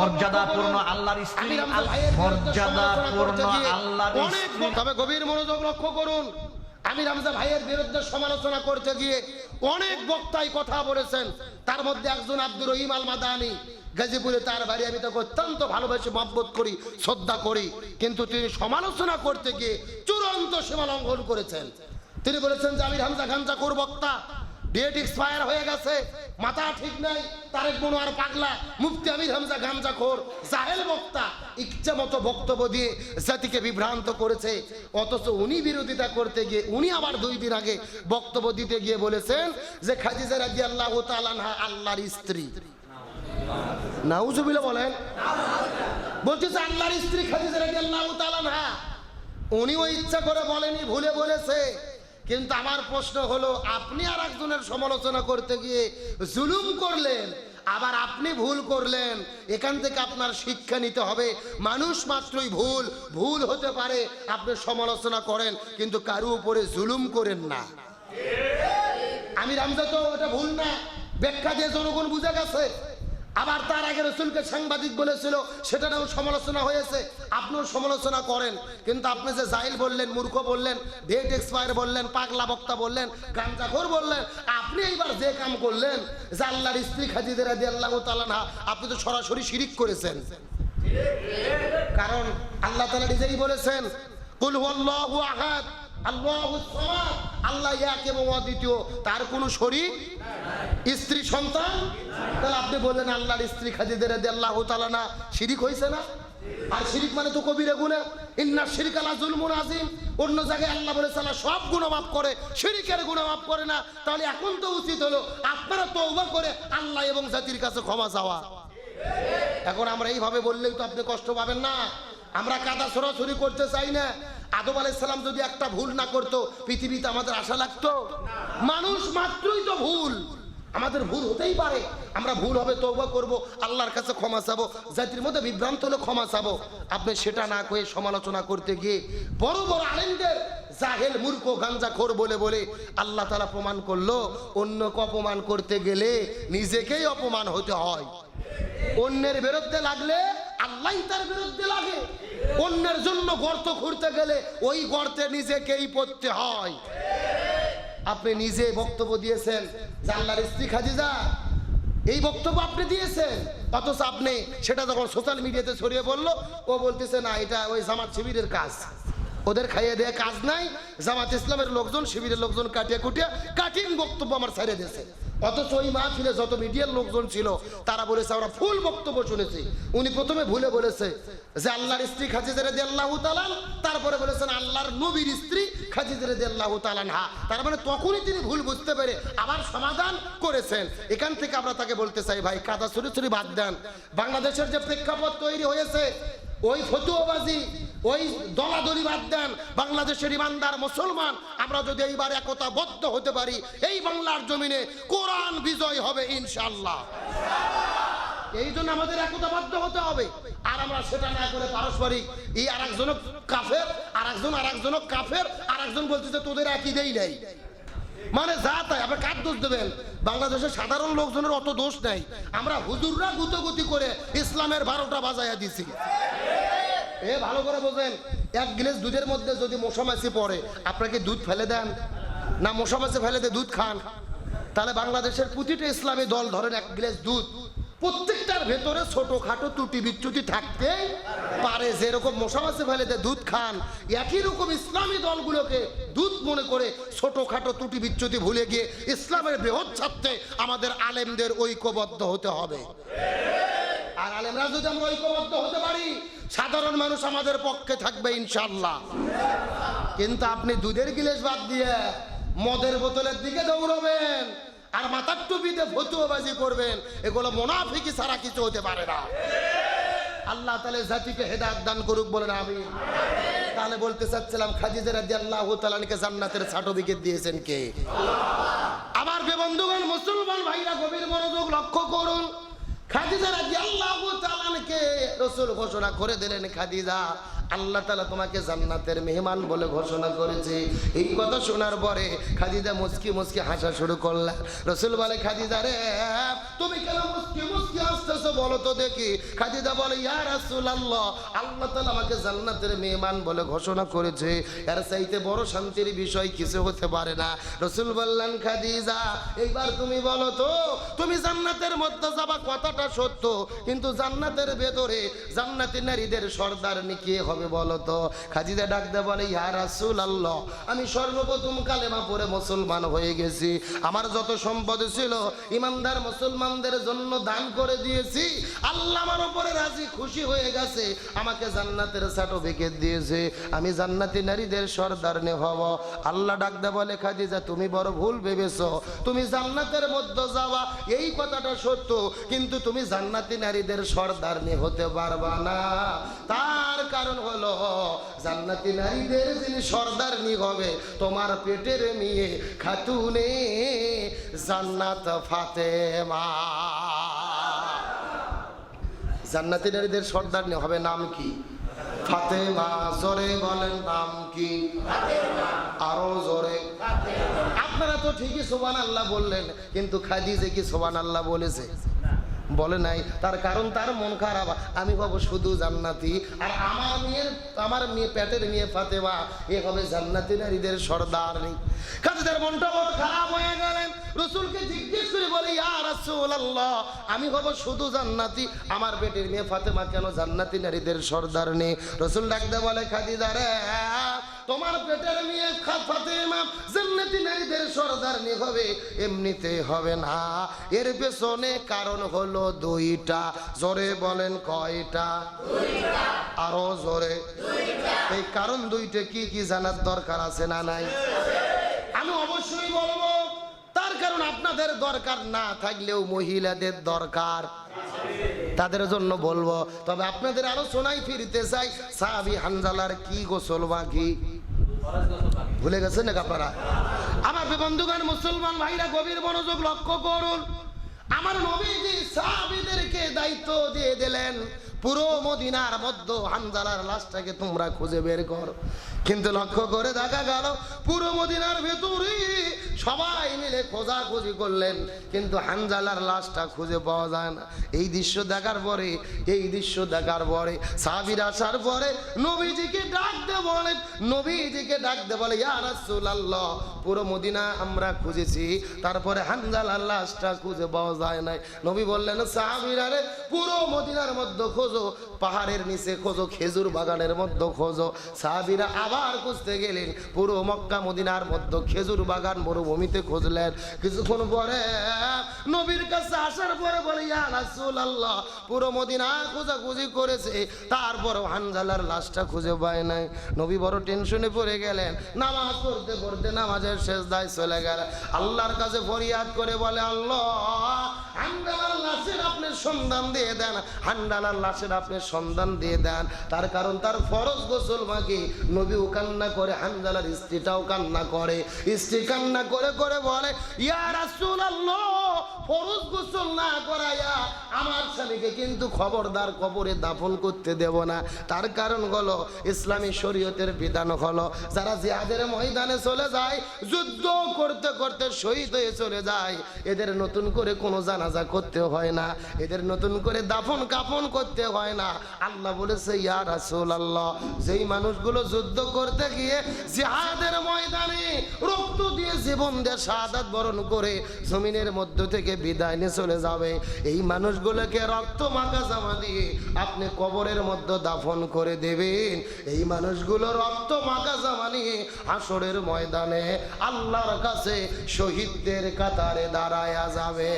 মর্যাদাপূর্ণ আল্লাহর স্ত্রী সমালোচনা মর্যাদাপূর্ণ করতে গিয়ে আল্লাহর অনেক স্ত্রী। তবে গভীর মনোযোগ লক্ষ্য করুন। আমির হামজা ভাইয়ের বিরুদ্ধে সমালোচনা করতে গিয়ে অনেক বক্তাই কথা বলেছেন। তার মধ্যে একজন আব্দুর রহিম আল মাদানি গাজীপুরে তার বাড়ি। আমি তাকে অত্যন্ত ভালোবেসে মহব্বত করি শ্রদ্ধা করি। কিন্তু তিনি সমালোচনা করতে গিয়ে চূড়ান্ত সীমা লঙ্ঘন করেছেন। তিনি বলেছেন যে আমির হামজা খানজা কোর বক্তা। ডেট এক্সপায়ার হয়ে গেছে। মাথা ঠিক নাই, তারেক মনোয়ার পাগলা। মুফতি আমির হামজা গামজা খোর জাহেল বক্তা, ইচ্ছা মতো বক্তব্য দিয়ে জাতিকে বিভ্রান্ত করেছে। অথচ উনি বিরোধিতা করতে গিয়ে, উনি আবার দুই দিন আগে বক্তব্য দিতে গিয়ে বলেছেন যে খাদিজা রাজি আল্লাহ তালানহা আল্লাহর স্ত্রী। নাউজুবিল্লাহ বলেন। বলতেছে আল্লাহর স্ত্রী খাদিজা রাজি আল্লাহ তালানহা উনিও ইচ্ছা করে বলেনি, ভুলে বলেছে। কিন্তু আমার প্রশ্ন হলো, আপনি আর একজনের সমালোচনা করতে গিয়ে জুলুম করলেন, আবার আপনি ভুল করলেন, এখান থেকে আপনার শিক্ষা নিতে হবে। মানুষ মাত্রই ভুল ভুল হতে পারে, আপনি সমালোচনা করেন, কিন্তু কারও উপরে জুলুম করেন না। আমি রামজা তো ওটা ভুল না। ব্যাখ্যা দিয়ে জনগণ বুঝে গেছে। আবার তার আগে রসুলকে সাংবাদিক বলেছিল, সেটারও সমালোচনা হয়েছে। আপনিও সমালোচনা করেন, কিন্তু আপনি যে জাইল বললেন, মূর্খ বললেন ডেট এক্সপায়ার বললেন, পাগলা বক্তা বললেন, গাঞ্জাখোর বললেন, আপনি এইবার যে কাম করলেন, যে আল্লাহর স্ত্রী খাজিদের আদি আপনি তো সরাসরি শিরিক করেছেন। কারণ আল্লাহ তালা নিজেই বলেছেন, কুল আহাদ। আল্লাহ এক এবং অদ্বিতীয়। তার কোনো শরীক স্ত্রী সন্তান? তাহলে আপনি বললেন আল্লাহর স্ত্রী খাদিদের আল্লাহ তাআলা না। শিরিক হয়েছে না? আর শিরিক মানে তো কবিরে গুণা। ইন্না শিরিক আলা জুলমুন আজিম অন্য জায়গায় আল্লাহ বলে সালা সব গুণ মাফ করে। শিরিকের গুণ মাফ করে না। তাহলে এখন তো উচিত হলো আপনারা তওবা করে আল্লাহ এবং জাতির কাছে ক্ষমা চাওয়া। এখন আমরা এইভাবে বললেই তো আপনি কষ্ট পাবেন না। আমরা কাদা সরাসরি করতে চাই না। আদম আলাইসালাম যদি একটা ভুল না করতো, পৃথিবীতে আমাদের আশা লাগতো? মানুষ মাত্রই তো ভুল। আমাদের ভুল হতেই পারে। আমরা ভুল হবে তৌবা করব, আল্লাহর কাছে ক্ষমা চাবো, জাতির মধ্যে বিভ্রান্ত হলে ক্ষমা চাবো। আপনি সেটা না করে সমালোচনা করতে গিয়ে বড় বড় আলেমদের জাহেল, মূর্খ গাঞ্জা খোর বলে বলে আল্লাহ তালা প্রমাণ করল, অন্যকে অপমান করতে গেলে নিজেকেই অপমান হতে হয়। অন্যের বিরুদ্ধে লাগলে আল্লাহ তার বিরুদ্ধে লাগে। অন্যের জন্য গর্ত খুঁড়তে গেলে ওই গর্তে নিজেকেই পড়তে হয়। আপনি নিজে বক্তব্য দিয়েছেন, জানলার স্ত্রী খাদিজা। এই বক্তব্য আপনি দিয়েছেন, অথচ আপনি সেটা যখন সোশ্যাল মিডিয়াতে ছড়িয়ে বলল ও বলতেছে, না, এটা ওই জামাত শিবিরের কাজ। ওদের খাইয়ে দেয় কাজ নাই। জামাত ইসলামের লোকজন, শিবিরের লোকজন কাটিয়ে কুটিয়ে কাটিং বক্তব্য আমার ছেড়ে দিয়েছে। অথচ ওই মাহফিলে যত মিডিয়ার লোকজন ছিল, তারা বলেছে, আমরা ফুল বক্তব্য শুনেছি। উনি প্রথমে ভুলে বলেছে যে, আল্লাহর স্ত্রী খাজিদের দিয়ে আল্লাহ তালান তারপরে বলেছেন, আল্লাহর নবীর স্ত্রী খাজিদের দিয়ে আল্লাহ তালান হা তার মানে তখনই তিনি ভুল বুঝতে পেরে আবার সমাধান করেছেন। এখান থেকে আমরা তাকে বলতে চাই, ভাই, কাদা ছুরি ছুরি বাদ দেন। বাংলাদেশের যে প্রেক্ষাপট তৈরি হয়েছে ওই ফতুয়াবাজি, ওই দলাদলি বাদ দেন, বাংলাদেশের ইমানদার মুসলমান। আমরা যদি এইবার একতাবদ্ধ হতে পারি, এই বাংলার জমিনে কোরআন বিজয় হবে ইনশাল্লাহ এই জন্য আমাদের একতাবদ্ধ হতে হবে। আর আমরা সেটা না করে পারস্পরিক, এই আর একজন কাফের আর একজন আর একজন কাফের আর একজন বলতেছে, তোদের একই দেই নেই। মানে যা তাই আপনি কার দোষ দেবেন? বাংলাদেশের সাধারণ লোকজনের অত দোষ নাই। আমরা হুজুররা গুতগুতি করে ইসলামের বারোটা বাজাইয়া দিছি। এ, ভালো করে বোঝেন, এক গ্লাস দুধের মধ্যে যদি মশা মাছি পড়ে আপনাকে দুধ ফেলে দেন? না, মশা মাছি ফেলে দিয়ে দুধ খান? তাহলে বাংলাদেশের প্রতিটা ইসলামী দল ধরেন এক গ্লাস দুধ। প্রত্যেকটার ভেতরে ছোটখাটো ত্রুটি বিচ্যুতি থাকতেই পারে যেরকম মশা মাছি ফেলে দিয়ে, দুধ খান। একই রকম ইসলামী দলগুলোকে দুধ মনে করে ছোটখাটো ত্রুটি বিচ্যুতি ভুলে গিয়ে ইসলামের বৃহৎ ছাত্রে আমাদের আলেমদের ঐক্যবদ্ধ হতে হবে। আর আলেমরা যদি আমরা ঐক্যবদ্ধ হতে পারি, সাধারণ মানুষ আমাদের পক্ষে থাকবে ইনশাল্লাহ কিন্তু আপনি দুধের গিলেস বাদ দিয়ে মদের বোতলের দিকে দৌড়বেন। আর মাথার টুপিতে ফতুয়াবাজি করবেন, এগুলো মোনাফিকি ছাড়া কিছু হতে পারে না। আল্লাহ তালে জাতিকে হেদায়ত দান করুক বলে না আমি তাহলে বলতে চাচ্ছিলাম, খাদিজা রাজি আল্লাহ তালানকে জান্নাতের সার্টিফিকেট দিয়েছেন কে? আমার বন্ধুগণ, মুসলমান ভাইরা, গভীর মনোযোগ লক্ষ্য করুন। খাদিজা রাজি আল্লাহ তালানকে রসুল ঘোষণা করে দিলেন খাদিজা। আল্লাহ তালা তোমাকে জান্নাতের মেহমান বলে ঘোষণা করেছে। এই কথা শোনার পরে খাদিজা মুচকি মুচকি হাসা শুরু করলেন। রসুল বলে, খাদিজা রে, তুমি কেন মুচকি মুচকি আসতেছো বলো তো দেখি? খাদিজা বলে, ইয়া রাসূল আল্লাহ আল্লাহ তালা আমাকে জান্নাতের মেহমান বলে ঘোষণা করেছে। এর চাইতে বড় শান্তির বিষয় কিছু হতে পারে না। রসুল বললেন, খাদিজা, এইবার তুমি বলো তো, তুমি জান্নাতের মধ্যে যাবা কথাটা সত্য, কিন্তু জান্নাতের ভেতরে জান্নাতি নারীদের সর্দার নিকিয়ে হবে বলো তো খাদিজা ডাকতে বলে, ইয়া রাসূল আল্লাহ আমি সর্বপ্রথম কালেমা পড়ে মুসলমান হয়ে গেছি। আমার যত সম্পদ ছিল, ইমানদার মুসলমানদের জন্য দান করে দিয়েছি। আল্লাহ আমার উপরে রাজি, খুশি হয়ে গেছে। আমাকে জান্নাতের সার্টিফিকেট দিয়েছে। আমি জান্নাতি নারীদের সর্দার নে হব। আল্লাহ ডাকতে বলে, খাদিজা, তুমি বড় ভুল ভেবেছো। তুমি জান্নাতের মধ্যে যাওয়া, এই কথাটা সত্য। কিন্তু তুমি জান্নাতি নারীদের সর্দার নে হতে পারবা না। তার কারণ হলো, জান্নাতি নারীদের যিনি সর্দার নি হবে, তোমার পেটের মেয়ে খাতুনে জান্নাত ফাতেমা। জান্নাতি নারীদের সর্দার নি হবে নাম কি? ফাতেমা। জোরে বলেন নাম কি? আরও জোরে। আপনারা তো ঠিকই সোবান আল্লাহ বললেন, কিন্তু খাদিজে কি সোবান আল্লাহ বলেছে? বলে নাই, তার কারণ তার মন খারাপ। আমি হব শুধু জান্নাতি। আর আমার মেয়ের, আমার মেয়ে পেটের মেয়ে ফাতেমা, এ হবে জান্নাতি নারীদের সর্দার। নেই খাদিজার মনটা বড় খারাপ হয়ে গেলেন। রসুলকে জিজ্ঞেস করে বলে, ইয়া রাসূলুল্লাহ, আমি হব শুধু জান্নাতি। আমার পেটের মেয়ে ফাতেমা কেন জান্নাতি নারীদের সর্দার নেই রসুল ডাকতে বলে, খাদিজা রে, তোমার পেটের মেয়ে ফাতেমা জান্নাতি নারীদের সর্দার নি হবে এমনিতে হবে না। এর পেছনে কারণ হলো দুইটা। জোরে বলেন কয়টা? আরও জোরে। এই কারণ দুইটা কি কি জানার দরকার আছে না নাই? আমি অবশ্যই বলব, তার কারণ আপনাদের দরকার না থাকলেও মহিলাদের দরকার। তাদের জন্য বলব, তবে আপনাদের আলোচনায় ফিরতে চাই, সাহাবি হানজালার কি গোসল বাকি? ভুলে গেছেন নাকি আপনারা? আমার বন্ধুগান মুসলমান ভাইরা, গভীর মনোযোগ লক্ষ্য করুন। আমার নবীজি সাহাবীদেরকে দায়িত্ব দিয়ে দিলেন, পুরো মদিনার মধ্য হানজালার লাশটাকে তোমরা খুঁজে বের করো। কিন্তু লক্ষ্য করে দেখা গেল, পুরো মদিনার ভেতরে সবাই মিলে খোঁজাখুঁজি করলেন, কিন্তু হানজালার লাশটা খুঁজে পাওয়া যায় না। এই দৃশ্য দেখার পরে, এই দৃশ্য দেখার পরে সাবির আসার পরে নবীজিকে ডাকতে বলেন, নবীজিকে ডাকতে বলে, ইয়া রাসূলুল্লাহ, পুরো মদিনা আমরা খুঁজেছি, তারপরে হানজালার লাশটা খুঁজে পাওয়া যায় নাই। নবী বললেন, সাহাবীরা রে পুরো মদিনার মধ্যে খোঁজো পাহাড়ের নিচে খোঁজো, খেজুর বাগানের মধ্যে খোঁজো। সাহাবীরা আবার খুঁজতে গেলেন, পুরো মক্কা মদিনার মধ্যে খেজুর বাগান মরুভূমিতে খুঁজলেন। কিছুক্ষণ পরে নবীর কাছে আসার পরে বলে রাসূলুল্লাহ, পুরো মদিনা খোঁজাখুঁজি করেছে। তারপর হানজালার লাশটা খুঁজে পায় নাই। নবী বড় টেনশনে পড়ে গেলেন। নামাজ পড়তে পড়তে নামাজের শেষ দায় চলে গেল আল্লাহর কাছে ফরিয়াদ করে বলে, আল্লাহ হান্ডালার আপনি সন্ধান দিয়ে দেন হান্ডালার লাশের আপনি সন্ধান দিয়ে দেন। তার কারণ তার গোসল মাকে কান্না করে, হান্ডালার স্ত্রীটাও কান্না করে। স্ত্রী কান্না করে করে বলে, ইয়া রাসূলুল্লাহ ফরজ গোসল না করাইয়া আমার স্বামীকে কিন্তু খবরদার কবরে দাফন করতে দেব না। তার কারণ হলো, ইসলামী শরীয়তের বিধান হলো, যারা জিহাদের ময়দানে চলে যায়, যুদ্ধ করতে করতে শহীদ হয়ে চলে যায়, এদের নতুন করে কোনো জানাজা করতে হয় না, এদের নতুন করে দাফন কাফন করতে হয় না। আল্লাহ বলেছে, ইয়া রাসূল আল্লাহ যেই মানুষগুলো যুদ্ধ করতে গিয়ে জিহাদের ময়দানে রক্ত দিয়ে জীবন দিয়ে শাহাদাত বরণ করে, জমিনের মধ্য থেকে বিদায় নিয়ে চলে যাবে। এই মানুষগুলোকে রক্ত মাখা জামা দিয়ে আপনি কবরের মধ্যে দাফন করে দেবেন। এই মানুষগুলো রক্ত মাখা জামা নিয়ে আসরের ময়দানে আল্লাহর কাছে শহীদদের কাতারে দাঁড়ায়া যাবে।